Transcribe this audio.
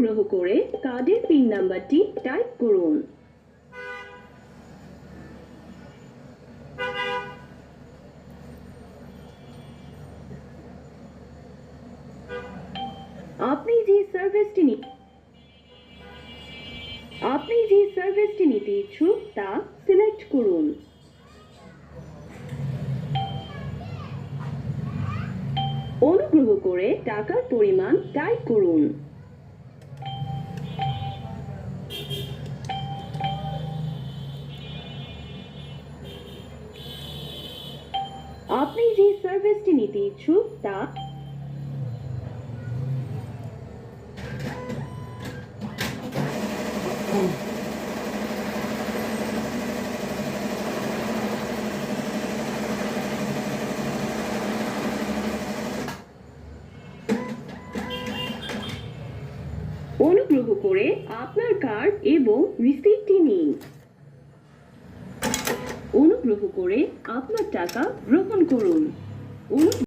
অনুগ্রহ করে কার্ডের পিন নাম্বারটি টাইপ করুন। আপনি যে সার্ভিসটি আপনি যে সার্ভিসটি নিতে ইচ্ছুক তা সিলেক্ট করুন। অনুগ্রহ করে টাকার পরিমাণ টাইপ করুন। আপনি যে সার্ভিসটি নিতে ইচ্ছুক তা অনুগ্রহ করে আপনার কার্ড এবং রিসিপ্টটি নিন। অনুগ্রহ করে আপনার টাকা গ্রহণ করুন।